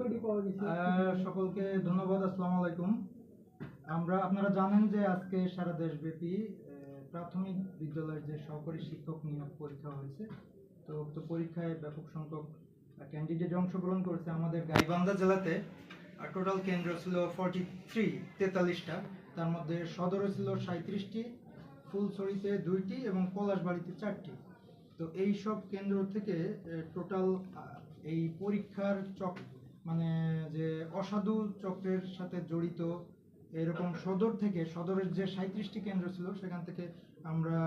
সকলকে ধন্যবাদ, আসসালামু আলাইকুম। আমরা, আপনারা জানেন যে আজকে সারা দেশব্যাপী প্রাথমিক বিদ্যালয়ের যে সহকারী শিক্ষক নিয়োগ পরীক্ষা হয়েছে, তো উক্ত পরীক্ষায় ব্যাপক সংখ্যক ক্যান্ডিডেট অংশগ্রহণ করেছে আমাদের গাইবান্ধা জেলাতে। টোটাল কেন্দ্র ছিল ফর্টি থ্রি তেতাল্লিশটা। তার মধ্যে সদরে ছিল সাঁত্রিশটি ফুলছড়িতে দুইটি এবং পলাশবাড়িতে চারটি। তো এই সব কেন্দ্র থেকে টোটাল এই পরীক্ষার চক মানে যে অসাধু চক্রের সাথে জড়িত এরকম সদর থেকে সদরের যে সাঁত্রিশটি কেন্দ্র ছিল সেখান থেকে আমরা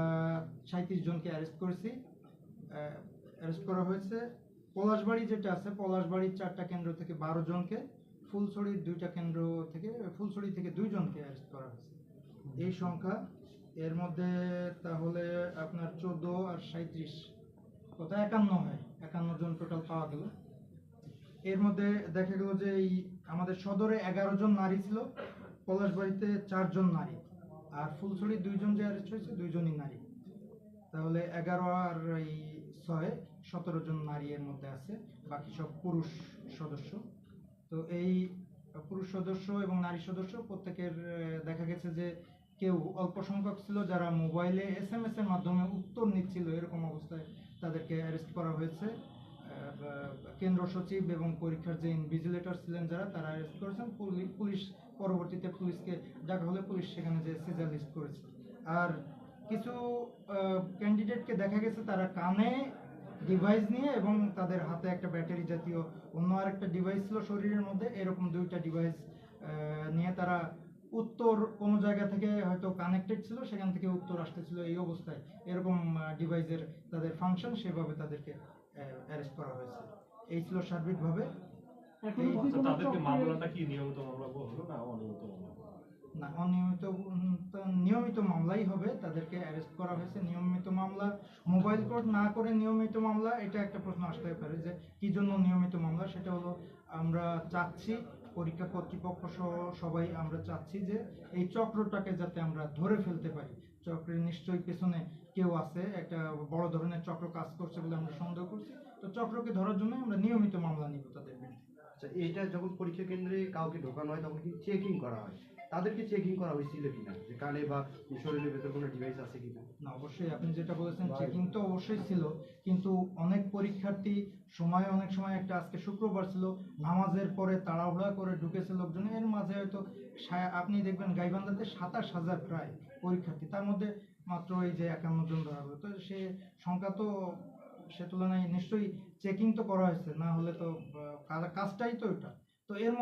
সাঁত্রিশ জনকে অ্যারেস্ট করেছি। অ্যারেস্ট করা হয়েছে। পলাশবাড়ি যেটা আছে পলাশবাড়ির চারটা কেন্দ্র থেকে বারো জনকে ফুলছড়ির দুইটা কেন্দ্র থেকে ফুলছড়ি থেকে দুইজনকে অ্যারেস্ট করা হয়েছে। এই সংখ্যা এর মধ্যে তাহলে আপনার চোদ্দ আর সাঁত্রিশ কত? একান্ন হয়। একান্ন জন টোটাল পাওয়া গেল। এর মধ্যে দেখা গেল যে এই আমাদের সদরে এগারো জন নারী ছিল, পলাশবাড়িতে চারজন নারী, আর ফুলছড়ি দুইজন যে অ্যারেস্ট হয়েছে দুইজনই নারী। তাহলে এগারো আর এই ছয়, সতেরো জন নারী এর মধ্যে আছে, বাকি সব পুরুষ সদস্য। তো এই পুরুষ সদস্য এবং নারী সদস্য প্রত্যেকের দেখা গেছে যে কেউ অল্প সংখ্যক ছিল যারা মোবাইলে এস এম এস এর মাধ্যমে উত্তর নিচ্ছিল, এরকম অবস্থায় তাদেরকে অ্যারেস্ট করা হয়েছে। কেন্দ্র সচিব এবং পরীক্ষার যে ইনভিজিলেটর ছিলেন যারা, তারা অ্যারেস্ট করেছেন। পুলিশ পরবর্তীতে পুলিশকে ডাকা হলে পুলিশ সেখানে যে সিজার লিস্ট করেছে। আর কিছু ক্যান্ডিডেটকে দেখা গেছে তারা কানে ডিভাইস নিয়ে এবং তাদের হাতে একটা ব্যাটারি জাতীয় অন্য আরেকটা ডিভাইস ছিল শরীরের মধ্যে। এরকম দুইটা ডিভাইস নিয়ে তারা উত্তর কোনো জায়গা থেকে হয়তো কানেক্টেড ছিল, সেখান থেকে উত্তর আসতেছিল এই অবস্থায়। এরকম ডিভাইসের তাদের ফাংশন সেভাবে তাদেরকে অ্যারেস্ট করা হয়েছে। এই ছিল সার্বিকভাবে আচ্ছা, তাদেরকে মামলাটা কি নিয়মিত মামলা হলো না অনিয়মিত মামলা? না অনিয়মিত তো নিয়মিত মামলাই হবে তাদেরকে অ্যারেস্ট করা হয়েছে। নিয়মিত মামলা মোবাইল কোর্ট না করে নিয়মিত মামলা এটা একটা প্রশ্ন আসতে পারে যে কি জন্য নিয়মিত মামলা? সেটা হলো আমরা চাচ্ছি পরীক্ষা কর্তৃপক্ষ সহ সবাই আমরা চাচ্ছি যে এই চক্রটাকে যাতে আমরা ধরে ফেলতে পারি। চক্রের নিশ্চয়ই পেছনে কেউ আছে, একটা বড় ধরনের চক্র কাজ করছে বলে আমরা সন্দেহ করছি। তো চক্রকে ধরার জন্য আমরা নিয়মিত মামলা নিব তাদের আচ্ছা এটা যখন পরীক্ষা কেন্দ্রে কাউকে ঢোকানো হয়, তখন কি চেকিং করা হয়? তাদেরকে চেকিং করা হয়েছিল কিনা? যে কানে বা শরীরের ভেতর কোনো ডিভাইস আছে কিনা? না, অবশ্যই আপনি যেটা বলেছেন চেকিং তো অবশ্যই ছিল, কিন্তু অনেক পরীক্ষার্থী সময় অনেক সময় একটা আজকে শুক্রবার ছিল, নামাজের পরে তাড়াহুড়া করে ঢুকেছে লোকজন, এর মাঝে হয়তো আপনি দেখবেন গাইবান্ধাতে সাতাশ হাজার প্রায় পরীক্ষার্থী, তার মধ্যে মাত্র এই যে একান্ন জন ধরা হলো তো সে সংখ্যা তো সে তুলনায় নিশ্চয়ই চেকিং তো করা হয়েছে, না হলে তো কাজটাই তো এটা তো এর